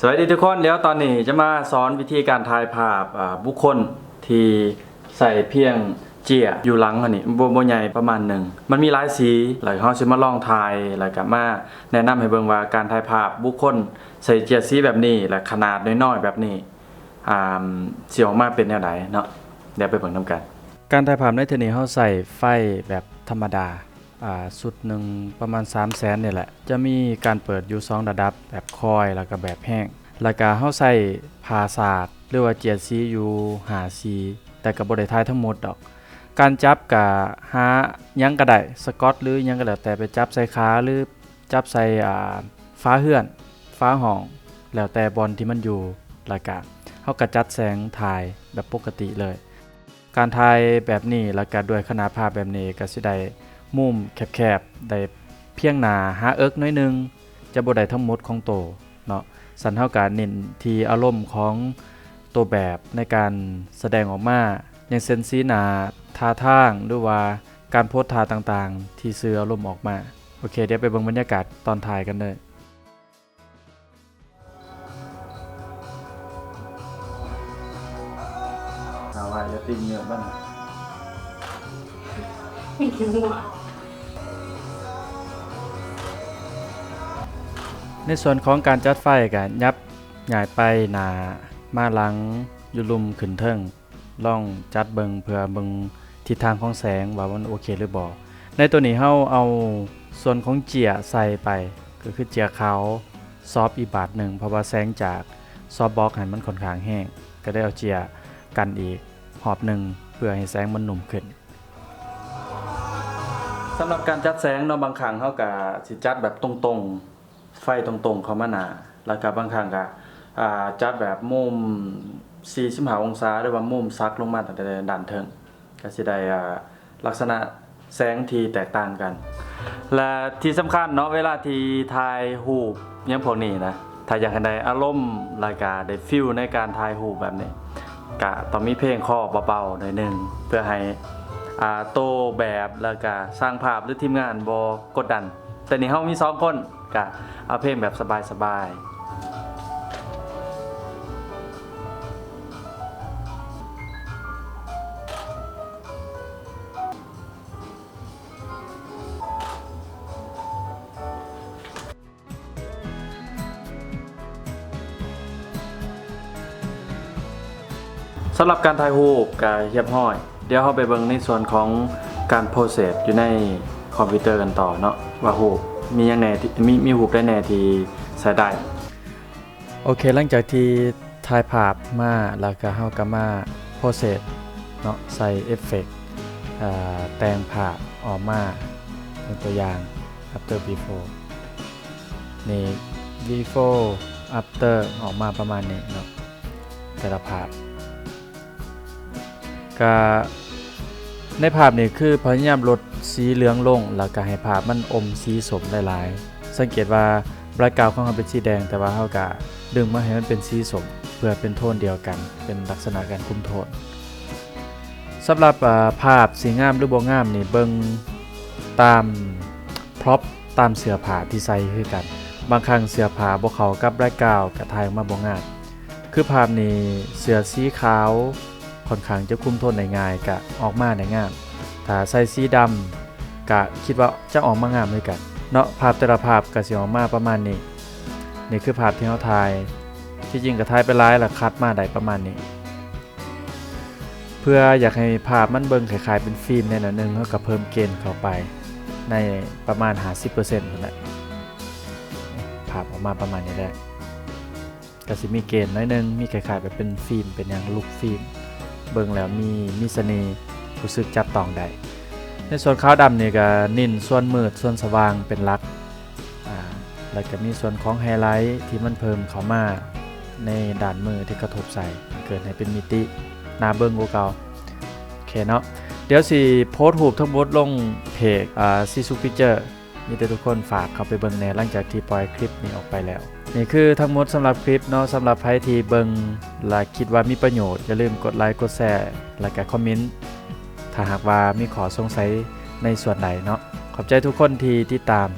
สวัสดีทุกคนเดี๋ยวตอนนี้จะมาสอนวิธีการถ่ายภาพบุคคลที่ใส่เพียงเจียอยู่หลังอันนี้บ่บ่ใหญ่ประมาณหนึ่งมันมีหลายสีแล้วเฮาสิมาลองถ่ายแล้วก็มาแนะนำให้เบิ่งว่าการถ่ายภาพบุคคลใส่เจียสีแบบนี้และขนาดน้อยๆแบบนี้อ่าสิออกมาเป็นแนวใดเนาะเดี๋ยวไปเบิ่งนํกัน การถ่ายภาพในเทอนี้เฮาใส่ไฟแบบธรรมดา สุดหนึ่งประมาณ 3 0 0แสนเนี่ยแหละ จะมีการเปิดอยู่2ระดับแบบคอยแล้วก็แบบแห้งแล้วก็เฮาใส่ผ่าศาสตร์หรือว่าเจียดสีอยู่หาสีแต่ก็บ่ได้ทายทั้งหมดดอก การจับก็หายังก็ไดสกอตหรือยังก็แล้วแต่ไปจับใส่ขาหรือจับใส่อ่าฟ้าเฮือน ฟ้าห้อง แล้วแต่บอลที่มันอยู่ล้วก็เฮาก็จัดแสงถ่ายแบบปกติเลย การถ่ายแบบนี้ล้วก็ด้วยขนาดภาพแบบนี้ก็สิได้ มุมแคบๆได้เพียงหนาหาเอิกน้อยหนึง จะบ่ได้ทั้งหมดของโตเนาะสันเท่าการเน้นที่อารมณ์ของตัวแบบในการแสดงออกมาอย่างเซนสีหนาท่าทางหรือว่าการโพสท่าต่างๆ ที่สื่ออารมณ์ออกมา โอเค เดี๋ยวไปเบิ่งบรรยากาศตอนถ่ายกันเลยถาว่าจะติงเยอะบ้างไม่ถึงหัว ในส่วนของการจัดไฟก็ยับหย่ายไปหนามาหลังยู่ลุมขึ้นเทิงล่องจัดเบิงเพื่อเบิงทิศทางของแสงว่ามันโอเคหรือบ่ในตัวนี้เฮาเอาส่วนของเจียใส่ไป ก็คือเจียขาวซอฟอีกบาทหนึ่งเพราะว่าแสงจากซอฟบล็อกให้มันค่อนข้างแห้งก็ได้เอาเจียกันอีกหอบหนึ่งเพื่อให้แสงมันหนุ่มขึ้นสำหรับการจัดแสงเนาะบางครั้งเฮาก็สิจัดแบบตรงๆ ไฟตรงๆ เขามาหนาแล้วก็บางครั้งก็จัดแบบมุม45องศาหรือว่ามุมซักลงมาตั้งแต่ด้านเทิงก็สิได้ลักษณะแสงที่แตกต่างกัน และที่สำคัญเนาะเวลาที่ถ่ายรูปยังพวกนี้นะถ้าอยากให้ได้อารมณ์แล้วก็ได้ฟิลในการถ่ายรูปแบบนี้ก็ต้องมีเพลงคอเบาๆหน่อยนึงเพื่อให้โตแบบแล้วก็สร้างภาพหรือทีมงานบอกดดัน แต่นี่เฮามีสองคนก็เอาเพลงแบบสบายๆสำหรับการถ่ายรูปก็เรียบร้อย เดี๋ยวเฮาไปเบิ่งในส่วนของการโปรเซสอยู่ใน คอมพิวเตอร์กันต่อเนาะว่ารูมียังแหนที่มีมีรูได้แหน่ที่ใช้ได้โอเคหลังจากที่ถ่ายภาพมาแล้วก็เฮาก็มาโปรเซสเนาะใส่เอฟเฟกต์แต่งภาพออกมาเป็นตัวอย่าง after before นี่ before after ออกมาประมาณนี้เนาะแต่ละภาพก็ในภาพนี่คือพยายามลด สีเหลืองลงแล้วก็ให้ภาพมันอมสีสมหลายๆ สังเกตว่าแบล็กกาวของเขาเป็นสีแดง แต่ว่าเขาก็ดึงมาให้มันเป็นสีสมเพื่อเป็นโทนเดียวกัน เป็นลักษณะการคุมโทนสำหรับภาพสีงามหรือบ่งามนี่เบิงตามพร็อพตามเสื้อผ้าที่ใส่คือกัน บางครั้งเสื้อผ้าบ่เขากับแบล็กาวก็ถ่ายออกมาบ่งามคือภาพนี้เสื้อสีขาวค่อนข้างจะคุมโทนได้ง่ายกะออกมาได้งาม ถ้าใส่สีดำกะคิดว่าจะออกมางามด้วยกัน เนาะภาพแต่ละภาพก็สิออกมาประมาณนี้ นี่คือภาพที่เราถ่าย ที่จริงก็ถ่ายไปหลายล้วคัดมาได้ประมาณนี้ เพื่ออยากให้ภาพมันเบิ่งคล้ายๆเป็นฟิล์มแน่นอนหนึงเราก็เพิ่มเกณฑ์เข้าไปในประมาณ50%นั่นแหละภาพออกมาประมาณนี้แหละก็สิมีเกณฑ์น้อยหนึง มีคล้ายๆแบบเป็นฟิล์มเป็นอย่างลูกฟิล์ม เบิ่งแล้วมีมีเสน่ห์ รู้สึกจับต้องได้ ในส่วนขาวดำนี่ก็นิ่นส่วนมืดส่วนสว่างเป็นหลักแล้วก็มีส่วนของไฮไลท์ที่มันเพิ่มเข้ามาในด่านมือที่กระทบใส่เกิดให้เป็นมิติหนาเบิ่งกว่าเก่าโอเคเนาะเดี๋ยวสิโพสต์รูปทั้งหมดลงเพจอ่าซีซูพิเจอร์มีแต่ทุกคนฝากเข้าไปเบิ่งแหน่หลังจากที่ปล่อยคลิปนี้ออกไปแล้ว นี่คือทั้งหมดสำหรับคลิปเนาะสำหรับใครที่เบิงและคิดว่ามีประโยชน์ อย่าลืมกดไลค์กดแชร์และก็คอมเมนต์ ถ้าหากว่ามีขอสงสัยในส่วนใดเนาะขอบใจทุกคนที่ติดตาม